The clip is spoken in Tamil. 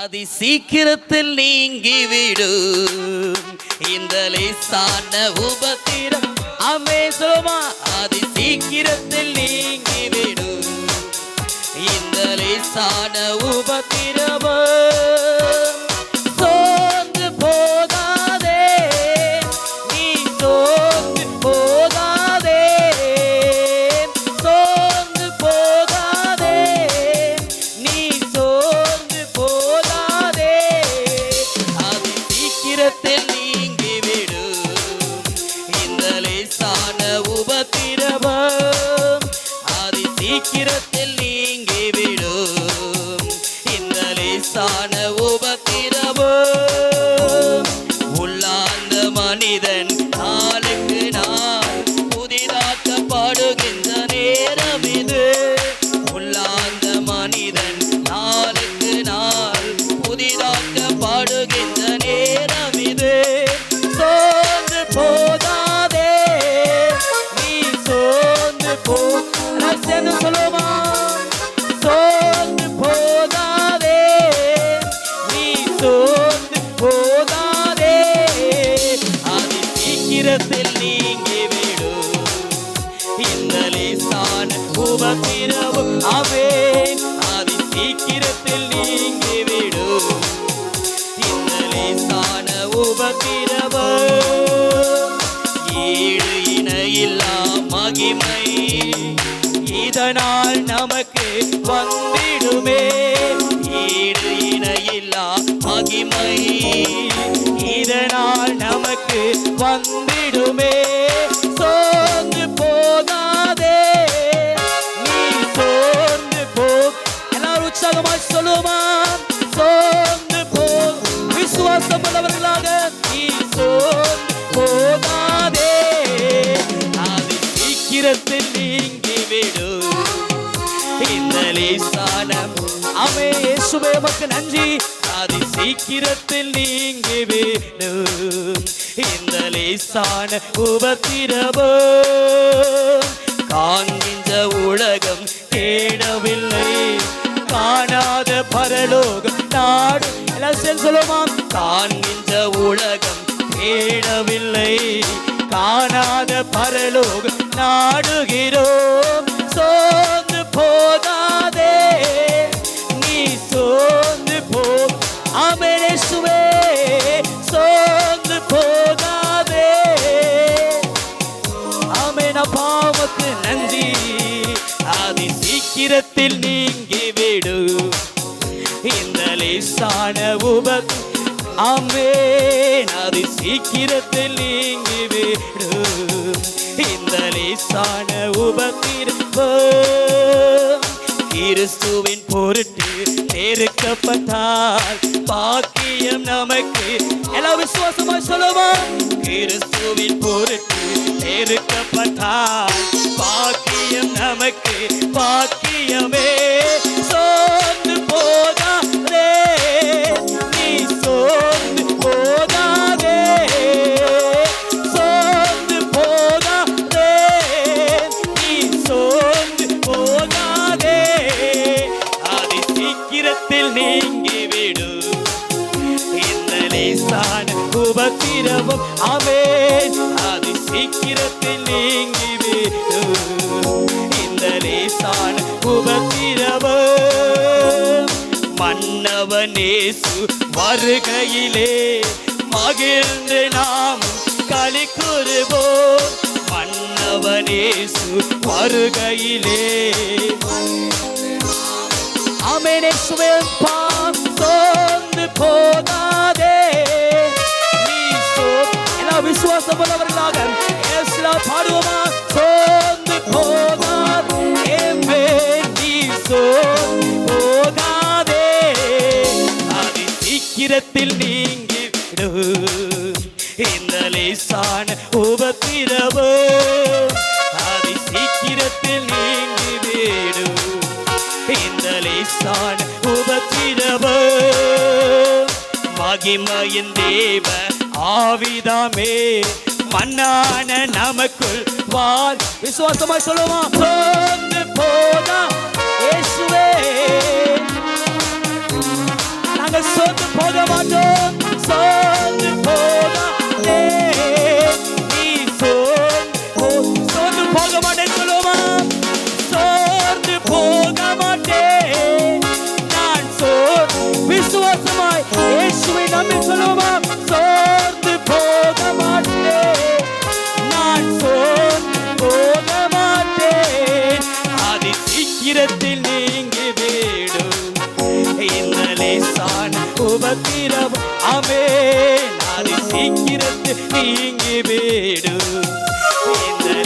அதி சீக்கிரத்தில் நீங்கிவிடும் இந்த லேசான உபத்திரம் அமே சொல்லுமா அதி சீக்கிரத்தில் நீங்கிவிடும் இந்த லேசான உபத்திரம் உபத்திரவம். அது சீக்கிரத்தை சீக்கிரத்தில் நீங்கிவிடும் இந்த லேசான உபத்திரவும் அவேன் அது சீக்கிரத்தில் நீங்கிவிடும் இந்த லேசான உபத்திரவும் ஈடு இணையில்லா மகிமை வந்திடுமே. ஈடு இணையில்லா மகிமை. இதனால் நமக்கு வந்திடுமே. சோர்ந்து போகாதே. நீ சோர்ந்து போ. எல்லாரும் உற்சாகமாய் சொல்லுமா? இயேசுவே நன்றி. அது சீக்கிரத்தில் நீங்கிவிடும் இந்த லேசான உபத்திரவோ காண்கின்ற உலகம் தேடவில்லை. காணாத பரலோகம் நாடு எல்லாம் சொல்லுமா? காண்கின்ற உலகம் தேடவில்லை. காணாத பரலோகம் நாடுகிறோம். சோ ஆமென் அப்பாவுக்கு நன்றி அது சீக்கிரத்தில் நீங்கிவிடும் இந்த லேசான உபத் ஆமென். அது சீக்கிரத்தில் நீங்கிவிடும் இந்த லேசான உபத்திருப்பு கிறிஸ்துவின் பொருட்டு நெருக்கப்பட்டால் பாக்கியம் நமக்கு. எல்லா விசுவாசமா சொல்லுவா கிறிஸ்துவின் பொருட்டு நெருக்கப்பட்டால் பாக்கியம் நமக்கு பாக்கியமே. சோர்ந்து போதாதே நீ சோர்ந்து போதாதே சோர்ந்து போதாதே நீ சோர்ந்து போதாதே அது சீக்கிரத்தில் நீங்கிவிடும் இந்த லேசான உபத்திரவம். அமேன் சீக்கிரத்தில் நீங்கிவிடும் இந்த லேசான உபத்திரவம் மன்னவனேசு வருகையிலே மகிழ்ந்து நாம் களி கூறுவோம் மன்னவனேசு வருகையிலே அமேனேசுவே பாம் போகாதே. நீ சோ எல்லா விசுவாசம் உள்ளவர்களாக சீக்கிரத்தில் நீங்கி இந்த லேசான உபத்திரவோ அது சீக்கிரத்தில் நீங்கி விடும் இந்த லேசான உபத்திரவோ. மகிமையின் தேவ ஆவிதாமே. மண்ணான நமக்குள் வாழ். விசுவாசமா சொல்லுமா? சோர்ந்து போதா? உபத்திரவம் அமே நாளை சீக்கிரத்து நீங்கி வேடு. உபத்திர